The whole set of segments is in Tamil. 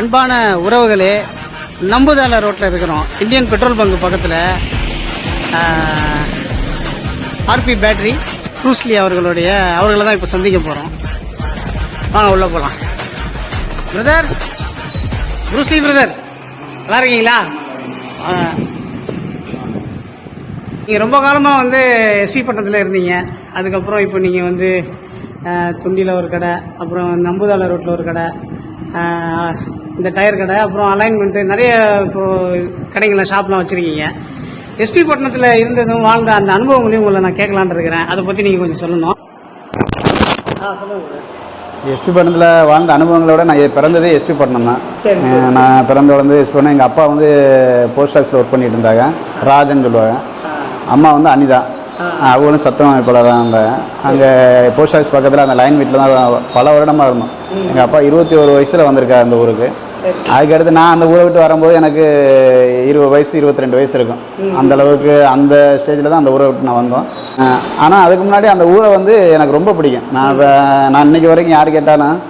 அன்பான உறவுகளே நம்புதால ரோட்டில் இருக்கிறோம். இந்தியன் பெட்ரோல் பங்க் பக்கத்தில் ஆர்பி பேட்டரி ப்ரூஸ்லி அவர்களுடைய அவர்களை தான் இப்போ சந்திக்க போகிறோம் வாங்க உள்ளே போகலாம் பிரதர் ப்ரூஸ்லி பிரதர் நல்லா இருக்கீங்களா? நீங்கள் ரொம்ப காலமாக வந்து எஸ்பி பட்டணத்தில் இருந்தீங்க. அதுக்கப்புறம் இப்போ நீங்கள் வந்து துண்டியில் ஒரு கடை அப்புறம் நம்புதால ரோட்டில் ஒரு கடை இந்த டயர் கடை அப்புறம் அலைன்மெண்ட்டு நிறைய இப்போது கடைங்கள்லாம் ஷாப்லாம் வச்சுருக்கீங்க. எஸ்பி பட்டணத்தில் இருந்ததும் வாழ்ந்த அந்த அனுபவங்களையும் உங்களை நான் கேட்கலான்னு இருக்கிறேன். அதை பற்றி நீங்கள் கொஞ்சம் சொல்லணும். ஆ சொல்லுங்கள் எஸ்பி பட்டணத்தில் வாழ்ந்த அனுபவங்களோட நான் பிறந்ததே எஸ்பி பட்டணம் தான். நான் பிறந்து வளர்ந்து எஸ்பி பட்டணம். எங்கள் அப்பா வந்து போஸ்ட் ஆஃபீஸில் ஒர்க் பண்ணிட்டு இருந்தாங்க. ராஜன் சொல்லுவாங்க. அம்மா வந்து அனிதா. அவங்களும் சத்தம் அமைப்பாளர் தான் இருந்தாங்க அங்கே போஸ்ட் ஆஃபீஸ் பக்கத்தில் அந்த லைன் வீட்டில் தான் பல வருடமாக இருந்தோம். எங்கள் அப்பா இருபத்தி ஒரு வயசில் வந்திருக்காரு அந்த ஊருக்கு. அதுக்கடுத்து நான் அந்த ஊரை விட்டு வரும்போது எனக்கு இருபது வயசு இருபத்தி ரெண்டு வயசு இருக்கும். அந்த அளவுக்கு அந்த ஸ்டேஜில் தான் அந்த ஊரை விட்டு நான் வந்தோம். ஆனால் அதுக்கு முன்னாடி அந்த ஊரை வந்து எனக்கு ரொம்ப பிடிக்கும். நான் இப்ப- நான் இன்னைக்கு வரைக்கும் யார் கேட்டாலும்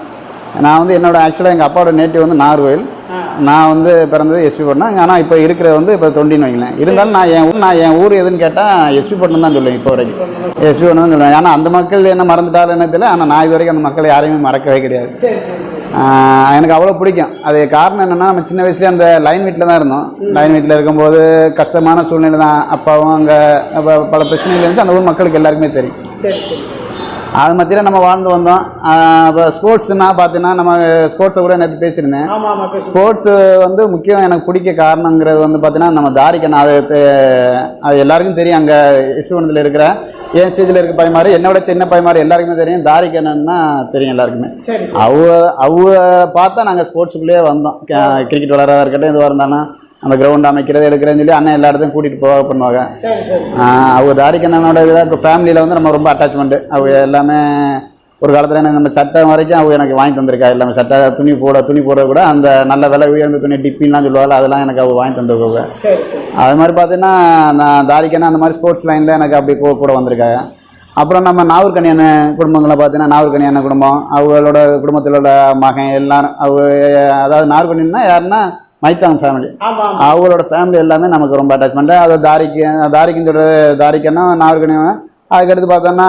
நான் வந்து என்னோட ஆக்சுவலாக எங்கள் அப்பாவோட நேட்டிவ் வந்து நாகர்கோவில் நான் வந்து பிறந்தது எஸ்பி பட்டினம் ஆனால் இப்போ இருக்கிறது வந்து இப்போ தொண்டின்னு வைங்களேன். இருந்தாலும் நான் என் ஊர் நான் என் ஊர் எதுன்னு கேட்டால் எஸ்பி பட்டினம் தான் சொல்லுவேன் இப்போ வரைக்கும். எஸ்பி பட்டினம் தான் சொல்லுவேன். ஏன்னா அந்த மக்கள் என்ன மறந்துட்டாலும் என்ன தெரியல. ஆனால் நான் இது வரைக்கும் அந்த மக்களை யாரையுமே மறக்கவே கிடையாது. எனக்கு அவ்வளோ பிடிக்கும். அது காரணம் என்னென்னா நம்ம சின்ன வயசுலேயே அந்த லைன் வீட்டில் தான் இருந்தோம். லைன் வீட்டில் இருக்கும்போது கஷ்டமான சூழ்நிலை தான் அப்பாவும் அங்கே பல பிரச்சனைகள் இருந்துச்சு. அந்த ஊர் மக்களுக்கு எல்லாருக்குமே தெரியும். அது மத்தியில் நம்ம வாழ்ந்து வந்தோம். இப்போ ஸ்போர்ட்ஸ்னா பார்த்தீங்கன்னா நம்ம ஸ்போர்ட்ஸை கூட நேற்று பேசியிருந்தேன். ஸ்போர்ட்ஸ் வந்து முக்கியம் எனக்கு பிடிக்க காரணங்கிறது வந்து பார்த்தீங்கன்னா நம்ம தாரிக்கணும் அது அது எல்லாருக்கும் தெரியும். அங்கே இஸ்பிவனத்தில் இருக்கிற என் ஸ்டேஜில் இருக்க பையமாரி என்னோட சின்ன பையமாரி எல்லாருக்குமே தெரியும். தாரிக்கணும்னா தெரியும் எல்லாருக்குமே. அவ அவ பார்த்தா நாங்கள் ஸ்போர்ட்ஸுக்குள்ளேயே வந்தோம். கிரிக்கெட் விளாட்றதா இருக்கட்டும் எதுவாக இருந்தாலும். அந்த கிரவுண்ட் அமைக்கிறது எடுக்கிறேன்னு சொல்லி அண்ணன் எல்லா இடத்தையும் கூட்டிகிட்டு போக பண்ணுவாங்க. அவங்க தாரிக்கண்ணனோட இதில் இப்போ ஃபேமிலியில் வந்து நம்ம ரொம்ப அட்டாச்மெண்ட்டு அவங்க எல்லாமே ஒரு காலத்தில் எனக்கு நம்ம சட்டை வரைக்கும் அவங்க எனக்கு வாங்கி தந்திருக்கா. எல்லாமே சட்டை துணி போட துணி போட கூட அந்த நல்ல விலை உயர்ந்த துணி டிப்பின்லாம் சொல்லுவாங்க அதெல்லாம் எனக்கு அவங்க வாங்கி தந்துருக்காங்க. அது மாதிரி பார்த்தீங்கன்னா நான் தாரிக்கண்ணா அந்த மாதிரி ஸ்போர்ட்ஸ் லைனில் எனக்கு அப்படி கூட கூட வந்திருக்காங்க. அப்புறம் நம்ம நாகூர்கனியான குடும்பங்களை பார்த்தீங்கன்னா நாகூர்கனியான குடும்பம் அவங்களோட குடும்பத்தில் உள்ள மகன் எல்லாரும் அவங்க அதாவது நாகூர்கனின்னா யாருன்னா மைத்தாங் ஃபேமிலி அவங்களோட ஃபேமிலி எல்லாமே நமக்கு ரொம்ப அட்டாச்மெண்ட்டு அது தாரிக்கு தாரிக்குன்னு சொல்கிறது தாரிக்கன்னா நாகர்கனிவன் அதுக்கடுத்து பார்த்தோன்னா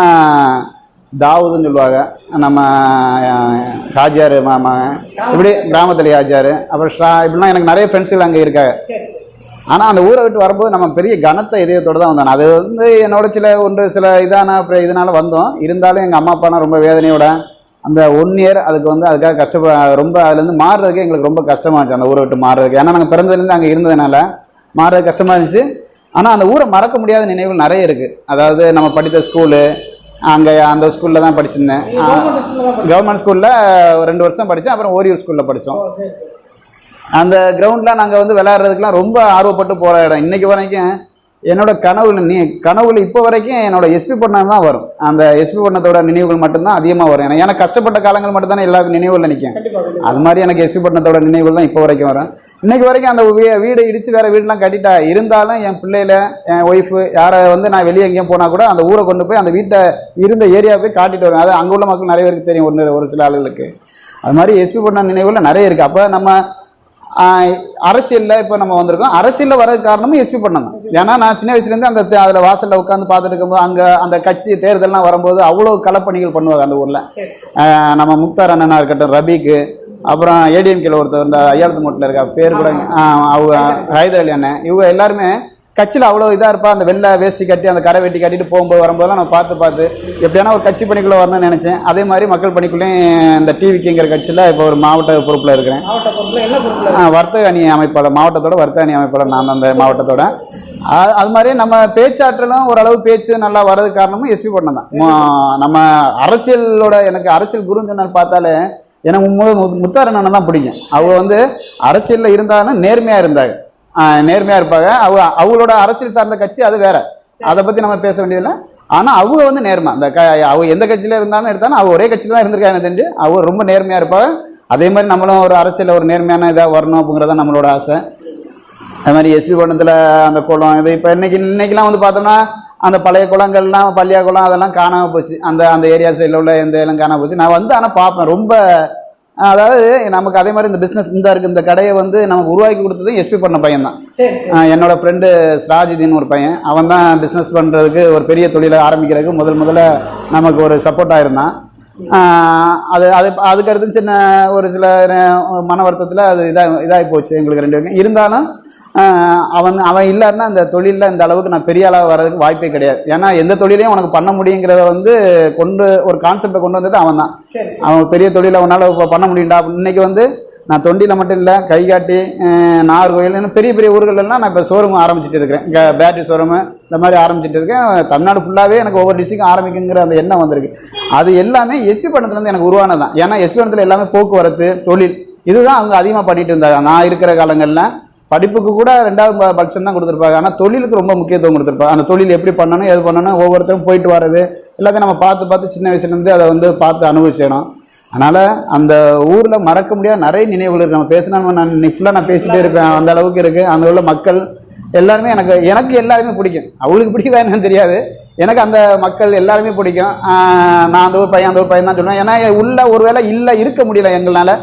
தாவூதுன்னு சொல்லுவாங்க. நம்ம ஹாஜியார் மாமா இப்படி கிராமத்தில் ஹாஜியார். அப்புறம் ஷா இப்படிலாம் எனக்கு நிறைய ஃப்ரெண்ட்ஸுகள் அங்கே இருக்காங்க. ஆனால் அந்த ஊரை விட்டு வரும்போது நம்ம பெரிய கனத்த இதயத்தோடு தான் வந்தோம். அது வந்து என்னோட சில ஒன்று சில இதான இதனால வந்தோம். இருந்தாலும் எங்கள் அம்மா அப்பாலாம் ரொம்ப வேதனையோட அந்த ஒன் இயர் அதுக்கு வந்து அதுக்காக கஷ்டப்ப ரொம்ப அதுலேருந்து மாறுறதுக்கு எங்களுக்கு ரொம்ப கஷ்டமாக இருந்துச்சு அந்த ஊரை விட்டு மாறுறதுக்கு. ஏன்னா நாங்கள் பிறந்ததுலேருந்து அங்கே இருந்ததுனால மாறுறது கஷ்டமாக இருந்துச்சு. ஆனால் அந்த ஊரை மறக்க முடியாத நினைவுகள் நிறைய இருக்குது அதாவது நம்ம படித்த ஸ்கூலு அங்கே அந்த ஸ்கூலில் தான் படிச்சிருந்தேன். கவர்மெண்ட் ஸ்கூலில் ரெண்டு வருஷம் படித்தேன் அப்புறம் ஓரியூர் ஸ்கூலில் படித்தோம் அந்த கிரவுண்டில் நாங்கள் வந்து விளையாடுறதுக்குலாம் ரொம்ப ஆர்வப்பட்டு போகிற இடம். இன்னைக்கு வரைக்கும் என்னோட கனவுல நீ கனவுல இப்போ வரைக்கும் என்னோட எஸ்பி பட்டணம் தான் வரும். அந்த எஸ்பி பட்டணத்தோட நினைவுகள் மட்டும்தான் அதிகமாக வரும். ஏன்னா கஷ்டப்பட்ட காலங்கள் மட்டும் தானே எல்லாருக்கும் நினைவுகள் நிற்கும் அது மாதிரி எனக்கு எஸ்பி பட்டணத்தோட நினைவுகள் தான் இப்போ வரைக்கும் வரும். இன்னைக்கு வரைக்கும் அந்த வீ- வீடு இடிச்சு வேற வீடுலாம் கட்டிட்டா இருந்தாலும் என் பிள்ளையில என் ஒய்ஃபு யாரை வந்து நான் வெளியே எங்கேயும் போனால் கூட அந்த ஊரை கொண்டு போய் அந்த வீட்டை இருந்த ஏரியா போய் காட்டிட்டு வருவேன். அது அங்கே உள்ள மக்கள் நிறைய பேருக்கு தெரியும் ஒன்று ஒரு சில ஆளுகளுக்கு. அது மாதிரி எஸ்பி பட்டணம் நினைவுகள் நிறைய இருக்குது அப்போ நம்ம அரசியலில் இப்போ நம்ம வந்திருக்கோம். அரசியலில் வர்றதுக்கு காரணமும் எஸ்பி பண்ணம் தான். ஏன்னா நான் சின்ன வயசுலேருந்து அந்த அதில் வாசலில் உட்காந்து பார்த்துட்டு இருக்கும்போது அங்கே அந்த கட்சி தேர்தல்லாம் வரும்போது அவ்வளோ களப்பணிகள் பண்ணுவாங்க அந்த ஊரில். நம்ம முக்தார் அண்ணனா இருக்கட்டும் ரபிக்கு அப்புறம் ஏடிஎம்கேல ஒருத்தர் இந்த ஐயாயிரத்து மூட்டில் இருக்கா பேர் கூட அவங்க ஹைதர் அலி அண்ணன். இவங்க எல்லாருமே கட்சியில் அவ்வளோ இதாக இருப்பா? அந்த வெள்ளை வேஷ்டி கட்டி அந்த கரை வெட்டி கட்டிட்டு போகும்போது வரும்போதெல்லாம் நான் பார்த்து பார்த்து எப்படியான ஒரு கட்சி பணிக்குள்ளே வரணும்னு நினச்சேன். அதே மாதிரி மக்கள் பணிக்குள்ளேயும் இந்த டிவிக்குங்கிற கட்சியில் இப்போ ஒரு மாவட்ட பொறுப்பில் இருக்கிறேன். வர்த்தக அணி அமைப்பாளர் மாவட்டத்தோட வர்த்தக அணி அமைப்பாளர் நான் அந்த மாவட்டத்தோட. அது மாதிரி நம்ம பேச்சாற்றலும் ஓரளவு பேச்சு நல்லா வர்றதுக்கு காரணமும் எஸ்பி பட்டம் தான். நம்ம அரசியலோட எனக்கு அரசியல் குருன்னு சொன்னான்னு பார்த்தாலே எனக்கு முத்தாரண்ணனை தான் பிடிக்கும். அவங்க வந்து அரசியலில் இருந்தாலும் நேர்மையாக இருந்தாங்க. ஆ, நேர்மையாக இருப்பாங்க. அவ அவங்களோட அரசியல் சார்ந்த கட்சி அது வேற. அதை பற்றி நம்ம பேச வேண்டியதில்லை. ஆனால் அவங்க வந்து நேர்மை. அந்த க அவங்க எந்த கட்சியில் இருந்தாலும் எடுத்தாலும் அவங்க ஒரே கட்சியில் தான் இருந்திருக்காங்க எனக்கு தெரிஞ்சு. அவங்க ரொம்ப நேர்மையாக இருப்பாங்க. அதே மாதிரி நம்மளும் ஒரு அரசியலில் ஒரு நேர்மையான இதாக வரணும் அப்படிங்கிறது நம்மளோட ஆசை. அது மாதிரி எஸ்பி பட்டணத்தில் அந்த குளம் இது இப்போ இன்னைக்கு இன்னைக்கெல்லாம் வந்து பார்த்தோம்னா அந்த பழைய குளங்கள்லாம் பள்ளியா குளம் அதெல்லாம் காணாமல் போச்சு. அந்த அந்த ஏரியா சைடில் உள்ள எந்த எல்லாம் காணாமல் போச்சு. நான் வந்து ஆனால் பார்ப்பேன். ரொம்ப அதாவது நமக்கு அதே மாதிரி இந்த பிஸ்னஸ் இந்த இருக்கு இந்த கடையை வந்து நமக்கு உருவாக்கி கொடுத்தது எஸ்பி பண்ண பையன் தான் என்னோட ஃப்ரெண்டு ஸ்ராஜிதின்னு ஒரு பையன். அவன் தான் பிஸ்னஸ் பண்ணுறதுக்கு ஒரு பெரிய தொழிலை ஆரம்பிக்கிறதுக்கு முதல் முதல்ல நமக்கு ஒரு சப்போர்ட்டாக இருந்தான் அது அது அதுக்கடுத்து சின்ன ஒரு சில மன வருத்தத்தில் அது இதாக இதாகி போச்சு எங்களுக்கு ரெண்டு பேருக்கும். இருந்தாலும் அவன் அவன் இல்லைன்னா அந்த தொழிலில் இந்த அளவுக்கு நான் பெரிய ஆளாக வர்றதுக்கு வாய்ப்பே கிடையாது. ஏன்னா எந்த தொழிலையும் உனக்கு பண்ண முடியுங்கிறத வந்து கொண்டு ஒரு கான்செப்டை கொண்டு வந்தது அவன் தான். அவன் பெரிய தொழிலை அவனால் இப்போ பண்ண முடியும்டா. இன்னைக்கு வந்து நான் தொண்டியில் மட்டும் இல்லை கைகாட்டி நாகர்கோயில் பெரிய பெரிய ஊர்கள்லாம் நான் இப்போ ஷோரூம் ஆரம்பிச்சிட்டு இருக்கிறேன். இங்கே பேட்டரி ஷோரூமு இந்த மாதிரி ஆரம்பிச்சிட்டு இருக்கேன். தமிழ்நாடு ஃபுல்லாகவே எனக்கு ஒவ்வொரு டிஸ்ட்ரிக்டும் ஆரம்பிக்குங்கிற அந்த எண்ணம் வந்திருக்கு. அது எல்லாமே எஸ்பி பட்டணத்துலேருந்து எனக்கு உருவானது தான் ஏன்னா எஸ்பி பட்டணத்தில் எல்லாமே போக்குவரத்து தொழில் இதுதான் அவங்க அதிகமாக பண்ணிட்டு இருந்தாங்க. நான் இருக்கிற காலங்களில் படிப்புக்கு கூட ரெண்டாவது ப- பட்சம் தான் கொடுத்துருப்பாங்க. ஆனால் தொழிலுக்கு ரொம்ப முக்கியத்துவம் கொடுத்துருப்பாங்க. அந்த தொழில் எப்படி பண்ணணும் எது பண்ணணும் ஒவ்வொருத்தரும் போயிட்டு வர்றது எல்லாத்தையும் நம்ம பார்த்து பார்த்து சின்ன வயசுலேருந்து அதை வந்து பார்த்து அனுபவிச்சிடணும் அதனால் அந்த ஊரில் மறக்க முடியாத நிறைய நினைவுகள் இருக்குது நம்ம பேசினா நான் இன்னைக்கு ஃபுல்லாக நான் பேசிகிட்டே இருப்பேன் அந்த அளவுக்கு இருக்குது அங்கே உள்ள மக்கள் எல்லாருமே எனக்கு எனக்கு எல்லாருமே பிடிக்கும். அவளுக்கு பிடிக்குதா என்னன்னு தெரியாது. எனக்கு அந்த மக்கள் எல்லாருமே பிடிக்கும். நான் அந்த ஊர் பையன் அந்த ஊர் பையன் தான் சொல்லுவேன். ஏன்னா உள்ள ஒருவேளை இல்லை இருக்க முடியல எங்களால்.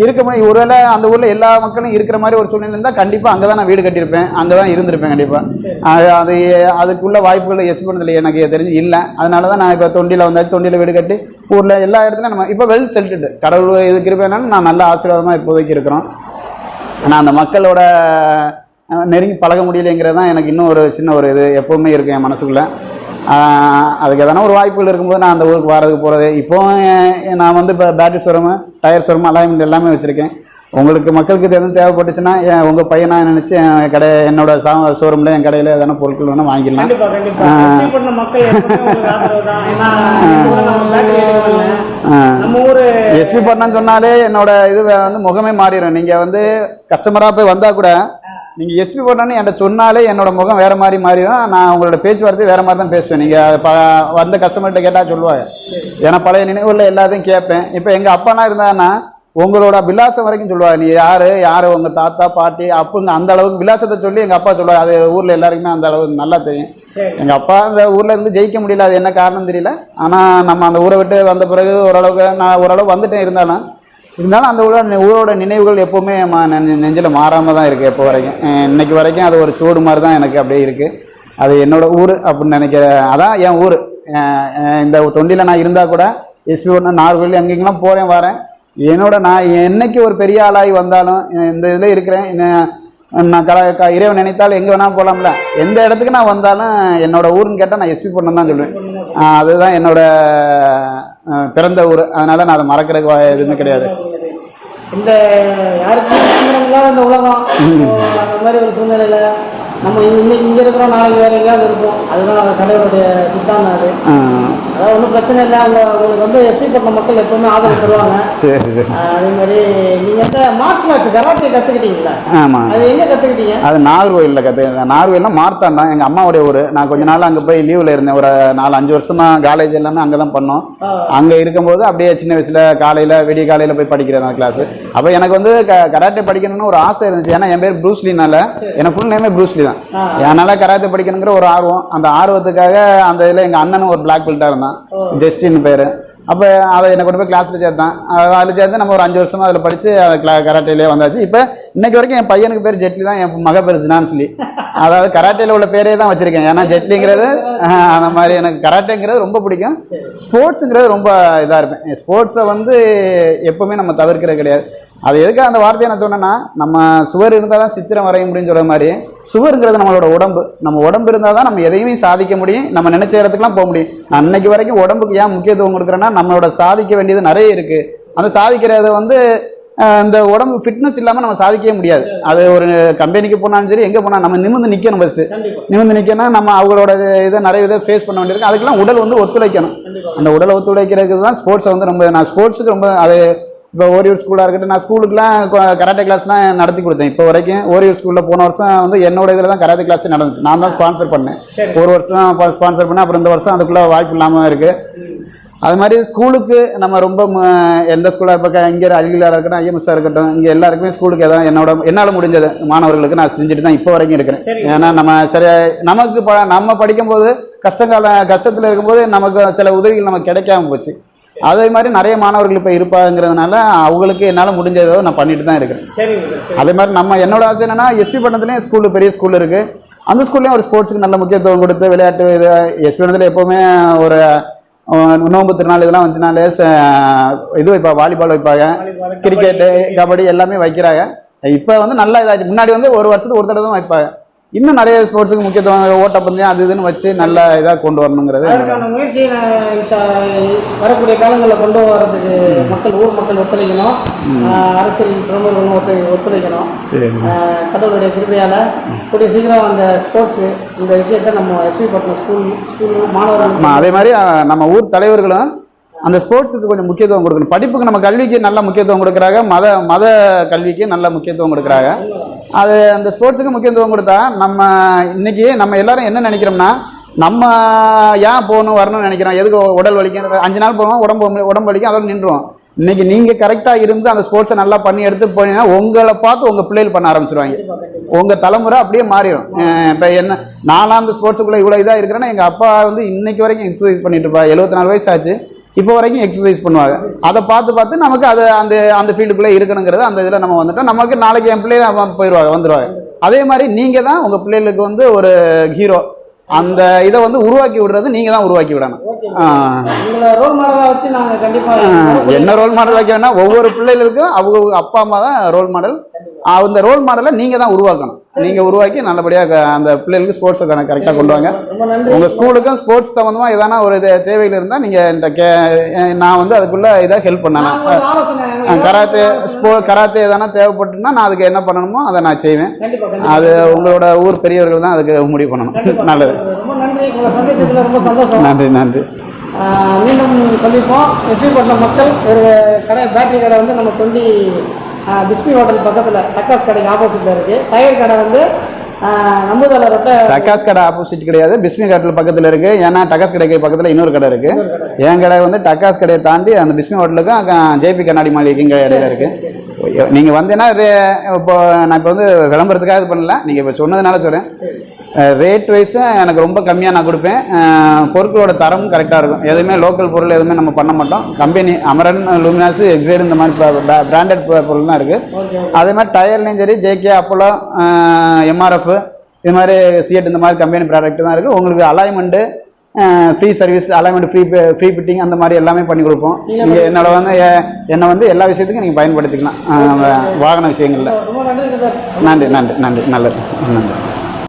இருக்க முடியும். ஒருவேளை அந்த ஊரில் எல்லா மக்களும் இருக்கிற மாதிரி ஒரு சூழ்நிலை இருந்தால் கண்டிப்பாக அங்கே தான் நான் வீடு கட்டியிருப்பேன். அங்கே தான் இருந்திருப்பேன் கண்டிப்பாக அது அது அதுக்குள்ள வாய்ப்புகள் எஸ் பண்ணதில்லை எனக்கு தெரிஞ்சு இல்லை. அதனால தான் நான் இப்போ தொண்டியில் வந்தாச்சு. தொண்டியில் வீடு கட்டி ஊரில் எல்லா இடத்துலையும் நம்ம இப்போ வெல் செல்ட்டு கடவுள் இதுக்கு இருப்பேனாலும் நான் நல்ல ஆசீர்வாதமாக இப்போதைக்கு இருக்கிறோம். ஆனால் அந்த மக்களோட நெருங்கி பழக முடியலைங்கிறது தான் எனக்கு இன்னும் ஒரு சின்ன ஒரு இது எப்போவுமே இருக்கும் என் மனசுக்குள்ளே. அதுக்கு எதனா ஒரு வாய்ப்புகள் இருக்கும்போது நான் அந்த ஊருக்கு வரதுக்கு போகிறது இப்போ நான் வந்து இப்போ battery showroom tyre showroom alignment எல்லாமே வச்சுருக்கேன். உங்களுக்கு மக்களுக்கு இது எதுவும் தேவைப்பட்டுச்சுன்னா என் உங்கள் பையனா நினச்சி என் கடை என்னோட சா ஷோரூமில் என் கடையில் எதனா பொருட்கள் வேணால் வாங்கிடலாம். எஸ்பி பண்ணன்னு சொன்னாலே என்னோட இது வந்து முகமே மாறிடும். நீங்கள் வந்து கஸ்டமராக போய் வந்தால் கூட நீங்கள் எஸ்பி பண்ணணும்னு என்கிட்ட சொன்னாலே என்னோட முகம் வேறு மாதிரி மாறிடும். நான் உங்களோட பேச்சுவார்த்தை வேறு மாதிரி தான் பேசுவேன். நீங்கள் ப வந்த கஸ்டமர்கிட்ட கேட்டால் சொல்லுவாங்க. ஏன்னா பழைய நினைவுகளில் எல்லாத்தையும் கேட்பேன். இப்போ எங்கள் அப்பாலாம் இருந்தாங்கன்னா உங்களோட விலாசம் வரைக்கும் சொல்லுவாங்க நீ யார்? யார்? உங்கள் தாத்தா பாட்டி அப்புங்க அந்த அளவுக்கு விலாசத்தை சொல்லி எங்கள் அப்பா சொல்லுவார். அது ஊரில் எல்லாருக்குமே அந்த அளவுக்கு நல்லா தெரியும். எங்கள் அப்பா அந்த ஊரில் இருந்து ஜெயிக்க முடியல. அது என்ன காரணம் தெரியல. ஆனால் நம்ம அந்த ஊரை விட்டு வந்த பிறகு ஓரளவுக்கு நான் ஓரளவு வந்துட்டேன் இருந்தாலும் இருந்தாலும் அந்த ஊரோட ஊரோட நினைவுகள் எப்போவுமே நெஞ்சில் மாறாமல் தான் இருக்குது எப்போ வரைக்கும். இன்னைக்கு வரைக்கும் அது ஒரு சூடு மாதிரி தான் எனக்கு அப்படியே இருக்குது அது என்னோடய ஊர் அப்படின்னு நினைக்கிற அதான் என் ஊர். இந்த தொண்டியில் நான் இருந்தால் கூட எஸ்பி ஒன்று நார்கோயில் எங்கெங்கெல்லாம் போகிறேன் வரேன். என்னோட நான் என்னைக்கு ஒரு பெரிய ஆளாகி வந்தாலும் இந்த இதில் இருக்கிறேன். நான் கல க இறைவன் நினைத்தாலும் எங்கே வேணால் போகலாம்ல எந்த இடத்துக்கு நான் வந்தாலும் என்னோடய ஊருன்னு கேட்டால் நான் எஸ்பி பொண்ணு தான் சொல்லுவேன் அதுதான் என்னோட பிறந்த ஊர். அதனால நான் அதை மறக்கிறதுக்கு எதுவுமே கிடையாது. இந்த உலகம். அந்த மாதிரி ஒரு சூழ்நிலையில நம்ம இன்னைக்கு இங்க இருக்கிறோம் நாளைக்கு வேற எங்கேயாவது இருப்போம். அதுதான் அந்த கடவுளுடைய சித்தாந்தம் அது. அதாவது ஒன்றும் பிரச்சனை இல்லை. அவங்க உங்களுக்கு வந்து எஸ்பி பண்ண மக்கள் எப்பவுமே ஆதரவு தருவாங்க. சரி சரி. அதே மாதிரி நீங்க இந்த மார்ஷல் ஆர்ட்ஸ் கராத்தே கத்துக்கிட்டீங்களா? ஆமாம் அது எங்க கத்துக்கிட்டீங்க? அது நாகர்கோயிலில் கற்று நாகர்கோயில்னா மார்த்தாண்டம் எங்கள் அம்மாவுடைய ஊர். நான் கொஞ்ச நாள் அங்கே போய் லீவில் இருந்தேன். ஒரு நாலு அஞ்சு வருஷமா காலேஜ் எல்லாமே அங்கே தான் பண்ணோம் அங்கே இருக்கும்போது அப்படியே சின்ன வயசில் காலையில் விடிய காலையில் போய் படிக்கிறேன் அந்த கிளாஸ் அப்போ எனக்கு வந்து க கராட்டே படிக்கணும்னு ஒரு ஆசை இருந்துச்சு. ஏன்னா என் பேர் ப்ரூஸ்லினால எனக்கு ஃபுல் நேமே ப்ரூஸ்லி தான். அதனால் கராத்தே படிக்கணுங்கிற ஒரு ஆர்வம். அந்த ஆர்வத்துக்காக அந்த இதில் எங்கள் அண்ணனும் ஒரு பிளாக் பெல்ட்டாக இருந்தான் ஜஸ்டின் பேர். அப்போ அதை என்னை கொண்டு போய் கிளாஸில் சேர்த்தான். அது- அதில் சேர்த்து நம்ம ஒரு அஞ்சு வருஷமா அதில் படித்து கிளா கராட்டேலே வந்தாச்சு. இப்போ இன்னைக்கு வரைக்கும் என் பையனுக்கு பேர் ஜெட்லி தான் என் மக பேர் ஜினான்ஸ்லி அதாவது கராட்டேல உள்ள பேரே தான் வச்சிருக்கேன். ஏன்னா ஜெட்லிங்கிறது அந்த மாதிரி எனக்கு கராட்டேங்கிறது ரொம்ப பிடிக்கும். ஸ்போர்ட்ஸுங்கிறது ரொம்ப இதாக இருப்பேன். ஸ்போர்ட்ஸை வந்து எப்பவுமே நம்ம தவிர்க்கிறது கிடையாது. அது எதுக்காக அந்த வார்த்தையை நான் சொன்னேன்னா நம்ம சுவர் இருந்தால் தான் சித்திரம் வரைய முடியும்னு சொல்ற மாதிரி. சுவருங்கிறது நம்மளோட உடம்பு. நம்ம உடம்பு இருந்தால் தான் நம்ம எதையுமே சாதிக்க முடியும். நம்ம நினைச்ச இடத்துக்குலாம் போக முடியும். நான் அன்னைக்கு வரைக்கும் உடம்புக்கு ஏன் முக்கியத்துவம் கொடுக்குறேன்னா நம்மளோட சாதிக்க வேண்டியது நிறைய இருக்குது அந்த சாதிக்கிறத வந்து இந்த உடம்பு ஃபிட்னஸ் இல்லாமல் நம்ம சாதிக்கவே முடியாது. அது ஒரு கம்பெனிக்கு போனாலும் சரி எங்கே போனால் நம்ம நிமிர்ந்து நிற்கணும் ஃபஸ்ட்டு நிமிர்ந்து நிற்கணும் நம்ம அவங்களோட இதை நிறைய இதை ஃபேஸ் பண்ண வேண்டியிருக்கு. அதுக்கெல்லாம் உடல் வந்து ஒத்துழைக்கணும். அந்த உடலை ஒத்துழைக்கிறதுக்கு தான் ஸ்போர்ட்ஸை வந்து ரொம்ப நான் ஸ்போர்ட்ஸுக்கு ரொம்ப அது இப்போ ஓரியூர் ஸ்கூலாக இருக்கட்டும் நான் ஸ்கூலுக்குலாம் கராட்டே கிளாஸ்லாம் நடத்தி கொடுத்தேன். இப்போ வரைக்கும் ஓரியூர் ஸ்கூலில் போன வருஷம் வந்து என்னோட இதில் தான் கராத்தே கிளாஸ் நடந்துச்சு. நான் தான் ஸ்பான்சர் பண்ணேன். ஒரு வருஷம் ஸ்பான்சர் பண்ணேன். அப்புறம் இந்த வருஷம் அதுக்குள்ளே வாய்ப்பு இல்லாமல் இருக்குது அது மாதிரி ஸ்கூலுக்கு நம்ம ரொம்ப எந்த ஸ்கூலாக இப்போ இங்கே அகிலாக இருக்கட்டும் ஐஎம்எஸ்ஸாக இருக்கட்டும் இங்கே எல்லாருக்குமே ஸ்கூலுக்கு எதாவது என்னோட என்னால் முடிஞ்சது மாணவர்களுக்கு நான் செஞ்சுட்டு தான் இப்போ வரைக்கும் இருக்கிறேன். ஏன்னா நம்ம சரி நமக்கு ப நம்ம படிக்கும்போது கஷ்டகால கஷ்டத்தில் இருக்கும்போது நமக்கு சில உதவிகள் நமக்கு கிடைக்காம போச்சு. அதே மாதிரி நிறைய மாணவர்கள் இப்போ இருப்பாங்கிறதுனால அவங்களுக்கு என்னால் முடிஞ்சதோ நான் பண்ணிட்டு தான் இருக்கிறேன். சரிங்க அதே மாதிரி நம்ம என்னோட ஆசை என்னன்னா எஸ்பி பட்டணத்துலேயும் ஸ்கூலு பெரிய ஸ்கூல் இருக்குது அந்த ஸ்கூல்லேயும் ஒரு ஸ்போர்ட்ஸுக்கு நல்ல முக்கியத்துவம் கொடுத்து விளையாட்டு இது எஸ்பி பட்டணத்தில் எப்போவுமே ஒரு நோன்பு திருநாள் இதெல்லாம் வந்துச்சுனாலே இது வைப்பாங்க வாலிபால் வைப்பாங்க கிரிக்கெட்டு கபடி எல்லாமே வைக்கிறாங்க. இப்போ வந்து நல்லா இதாச்சு. முன்னாடி வந்து ஒரு வருஷத்துக்கு ஒரு தடவை தான் வைப்பாங்க. இன்னும் நிறைய ஸ்போர்ட்ஸுக்கு முக்கியத்துவம் ஓட்டப்பந்தயம் அது இதுன்னு வச்சு நல்லா இதாக கொண்டு வரணுங்கிறது அதற்கான முயற்சியை வரக்கூடிய காலங்களில் கொண்டு வர்றதுக்கு மக்கள் ஊர் மக்கள் ஒத்துழைக்கணும். அரசியல் பிரமுகர்களும் ஒத்து ஒத்துழைக்கணும். கடவுளுடைய கிருபையால் கூடிய சீக்கிரம் அந்த ஸ்போர்ட்ஸு இந்த விஷயத்தை நம்ம எஸ்பி பட்டினம் ஸ்கூல் ஸ்கூல் மாணவர்கள் அதே மாதிரி நம்ம ஊர் தலைவர்களும் அந்த ஸ்போர்ட்ஸுக்கு கொஞ்சம் முக்கியத்துவம் கொடுக்கணும். படிப்புக்கு நம்ம கல்விக்கு நல்ல முக்கியத்துவம் கொடுக்குறாங்க மத மத கல்விக்கு நல்ல முக்கியத்துவம் கொடுக்குறாங்க. அது அந்த ஸ்போர்ட்ஸுக்கு முக்கியத்துவம் கொடுத்தா நம்ம இன்றைக்கி நம்ம எல்லாரும் என்ன நினைக்கிறோம்னா நம்ம ஏன் போகணும் வரணும்னு நினைக்கிறோம். எதுக்கு உடல் வலிக்கும் அஞ்சு நாள் போவோம் உடம்பு உடம்பு வலிக்கும் அதோட நின்றுவோம். இன்னைக்கு நீங்கள் கரெக்டாக இருந்து அந்த ஸ்போர்ட்ஸை நல்லா பண்ணி எடுத்து போனீங்கன்னா உங்களை பார்த்து உங்கள் பிள்ளைகள் பண்ண ஆரம்பிச்சிருவாங்க. உங்கள் தலைமுறை அப்படியே மாறிடும் இப்போ என்ன நாலாம் அந்த ஸ்போர்ட்ஸுக்குள்ளே இவ்வளோ இதாக இருக்கிறேன்னா எங்கள் அப்பா வந்து இன்னைக்கு வரைக்கும் எக்ஸசைஸ் பண்ணிட்டு இருப்பா எழுபத்தி நாலு வயசு ஆச்சு. இப்போ வரைக்கும் எக்ஸசைஸ் பண்ணுவாங்க. அதை பார்த்து பார்த்து நமக்கு அது அந்த அந்த ஃபீல்டுக்குள்ளே இருக்கணுங்கிறது அந்த இதில் நம்ம வந்துட்டோம். நமக்கு நாளைக்கு என் பிள்ளைங்க போயிடுவாங்க வந்துடுவாங்க. அதே மாதிரி நீங்கள் தான் உங்கள் பிள்ளைகளுக்கு வந்து ஒரு ஹீரோ அந்த இதை வந்து உருவாக்கி விடுறது நீங்கள் தான் உருவாக்கி விடணும். என்ன ரோல் மாடல் வைக்க வேணா ஒவ்வொரு பிள்ளைகளுக்கும் அவங்க அப்பா அம்மா தான் ரோல் மாடல் அந்த ரோல் மாடலை நீங்கள் தான் உருவாக்கணும். நீங்கள் உருவாக்கி நல்லபடியாக அந்த பிள்ளைகளுக்கு ஸ்போர்ட்ஸை கரெக்டாக கொண்டு வாங்க. உங்கள் ஸ்கூலுக்கும் ஸ்போர்ட்ஸ் சம்மந்தமாக எதனா ஒரு இது தேவைகள் இருந்தால் நீங்கள் இந்த கே நான் வந்து அதுக்குள்ளே இதாக ஹெல்ப் பண்ணணும் கராத்தே ஸ்போ கராத்தே எதனா தேவைப்பட்டுன்னா நான் அதுக்கு என்ன பண்ணணுமோ அதை நான் செய்வேன். அது உங்களோட ஊர் பெரியவர்கள் தான் அதுக்கு முடிவு பண்ணணும். நல்லது. ரொம்ப நன்றி. உங்களை சந்திச்சதுல ரொம்ப சந்தோஷம். நன்றி நன்றி. மீண்டும் சந்திப்போம். எஸ்பி பட்டினம் மக்கள் ஒரு கடை பேட்டரி கடை வந்து நம்ம தொண்டி பிஸ்மி ஹோட்டல் பக்கத்தில் டக்காஸ் கடைக்கு ஆப்போசிட்டில் இருக்குது டயர் கடை வந்து டக்காஸ் கடை ஆப்போசிட் கிடையாது. பிஸ்மி காட்டில் பக்கத்தில் இருக்கு. ஏன்னா டக்காஸ் கடைக்கு பக்கத்தில் இன்னொரு கடை இருக்கு. என் கடை வந்து டக்காஸ் கடையை தாண்டி அந்த பிஸ்மி ஹோட்டலுக்கும் ஜேபி கண்ணாடி மாளிகைக்கும் இடையில இருக்கு. நீங்கள் வந்தீங்கன்னா இப்போ நான் இப்போ வந்து விளம்பரத்துக்காக இது பண்ணல. நீங்கள் இப்போ சொன்னதுனால சொல்கிறேன் ரேட் வைஸும் எனக்கு ரொம்ப கம்மியாக நான் கொடுப்பேன். பொருட்களோட தரமும் கரெக்டாக இருக்கும். எதுவுமே லோக்கல் பொருள் எதுவுமே நம்ம பண்ண மாட்டோம். கம்பெனி அமரன் லூமினாஸ் எக்ஸைடு இந்த மாதிரி பிராண்டட் பொருள் தான் இருக்குது அதே மாதிரி டயர்லையும் சரி ஜேகே அப்போலோ எம்ஆர்எஃப் இது மாதிரி சிஎட் இந்த மாதிரி கம்பெனி ப்ராடக்ட் தான் இருக்குது உங்களுக்கு alignment free service alignment free free fitting அந்த மாதிரி எல்லாமே பண்ணி கொடுப்போம். நீங்கள் என்னோட வந்து என்னை வந்து எல்லா விஷயத்துக்கும் நீங்கள் பயன்படுத்திக்கலாம். வாகன விஷயங்களில். நன்றி நன்றி நன்றி. நல்லது. நன்றி.